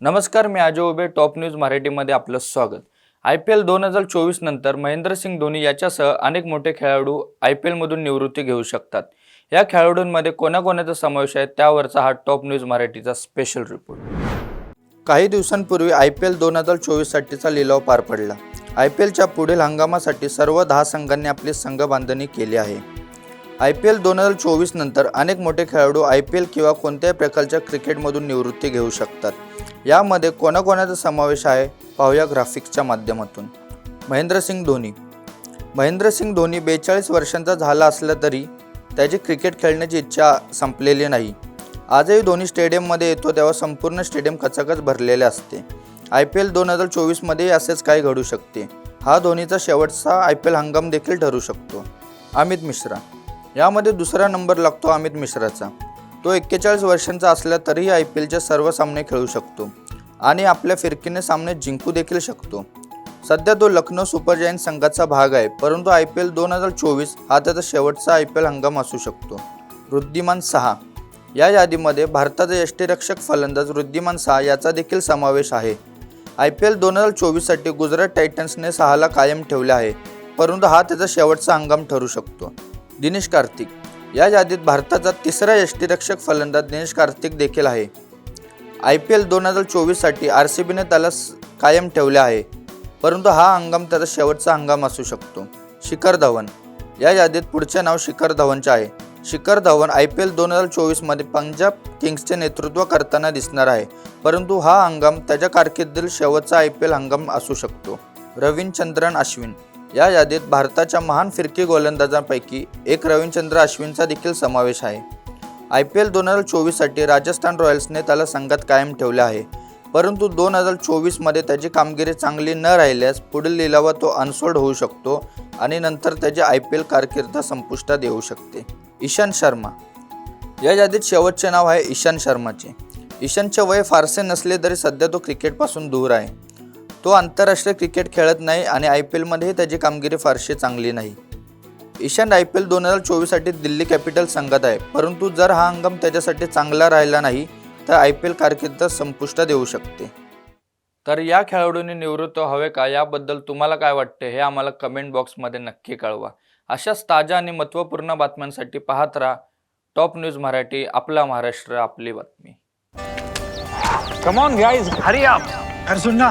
नमस्कार मी अजय उबे top news मराठीमध्ये आपलं स्वागत. आय पी एल दोन हजार चोवीस नंतर महेंद्रसिंग धोनी याच्यासह अनेक मोठे खेळाडू आय पी एलमधून निवृत्ती घेऊ शकतात. या खेळाडूंमध्ये कोणाकोणाचा समावेश आहे त्यावरचा हा टॉप न्यूज मराठीचा स्पेशल रिपोर्ट काही दिवसांपूर्वी आय पी एल दोन हजार चोवीससाठीचा लिलाव पार पडला. आय पी एलच्या पुढील हंगामासाठी सर्व दहा संघांनी आपली संघ बांधणी केली आहे. आय पी एल दोन हजार चोवीस नंतर अनेक मोठे खेळाडू आय पी एल किंवा कोणत्याही प्रकारच्या क्रिकेटमधून निवृत्ती घेऊ शकतात. यामध्ये कोणाकोणाचा समावेश आहे पाहूया ग्राफिक्सच्या माध्यमातून. महेंद्रसिंग धोनी. महेंद्रसिंग धोनी बेचाळीस वर्षांचा झाला असला तरी त्याची क्रिकेट खेळण्याची इच्छा संपलेली नाही. आजही धोनी स्टेडियममध्ये येतो तेव्हा संपूर्ण स्टेडियम कचाकच भरलेले असते. आय पी एल दोन हजार चोवीसमध्येही असेच काही घडू शकते. हा धोनीचा शेवटचा आय पी एल हंगाम देखील ठरू शकतो. अमित मिश्रा. यामध्ये दुसरा नंबर लागतो अमित मिश्राचा. तो एक्केचाळीस वर्षांचा असला तरीही आय पी एलचे सर्व सामने खेळू शकतो. आणि आपल्या फिरकीने सामने जिंकू देखील शकतो. सध्या तो लखनौ सुपर जायंट संघाचा भाग आहे परंतु आय पी एल दोन हजार चोवीस हा त्याचा शेवटचा आय पी एल हंगाम असू शकतो. वृद्धिमान सहा. या यादीमध्ये भारताचा यष्टीरक्षक फलंदाज वृद्धिमान सहा याचा देखील समावेश आहे. आय पी एल दोन हजार चोवीससाठी गुजरात टायटन्सने सहाला कायम ठेवले आहे परंतु हा त्याचा शेवटचा हंगाम ठरू शकतो. दिनेश कार्तिक. या यादीत भारताचा तिसरा यष्टीरक्षक फलंदाज दिनेश कार्तिक देखील आहे. आय पी एल दोन हजार चोवीससाठी आर सी बीने त्याला कायम ठेवले आहे. परंतु हा हंगाम त्याचा शेवटचा हंगाम असू शकतो. शिखर धवन. या यादीत पुढचे नाव शिखर धवनचे आहे. Shikhar Dhawan I P L दोन हजार चोवीसमध्ये पंजाब किंग्सचे नेतृत्व करताना दिसणार आहे. परंतु हा हंगाम त्याच्या कारकिर्दीतील शेवटचा आय पी एल हंगाम असू शकतो. रवींद्रचंद्रन अश्विन. या यादीत भारताच्या महान फिरकी गोलंदाजांपैकी एक रविचंद्र अश्विनचा देखील समावेश आहे. आय पी एल दोन हजार चोवीससाठी राजस्थान रॉयल्सने त्याला संघात कायम ठेवले आहे. परंतु दोन हजार चोवीसमध्ये त्याची कामगिरी चांगली न राहिल्यास पुढील लिलावा तो अनसोल्ड होऊ शकतो आणि नंतर त्याची आय पी एल कारकीर्द संपुष्टात येऊ शकते. ईशांत शर्मा. या यादीत शेवटचे नाव आहे ईशांत शर्माचे. ईशांतचे वय फारसे नसले तरी सध्या तो क्रिकेटपासून दूर आहे. तो आंतरराष्ट्रीय क्रिकेट खेळत नाही आणि आय पी एलमध्येही त्याची कामगिरी फारशी चांगली नाही. ईशांत आय पी एल दोन हजार चोवीससाठी दिल्ली कॅपिटल संघात आहे. परंतु जर हा हंगाम त्याच्यासाठी चांगला राहिला नाही तर आय पी एल कारकीर्द संपुष्टात येऊ शकते. तर या खेळाडूंनी निवृत्त हवे का? याबद्दल तुम्हाला काय वाटते? हे आम्हाला कमेंट बॉक्समध्ये नक्की कळवा. अशाच ताज्या आणि महत्त्वपूर्ण बातम्यांसाठी पाहत राहा. टॉप न्यूज मराठी आपला महाराष्ट्र आपली बातमी. कम ऑन गाइस हरी सुन ना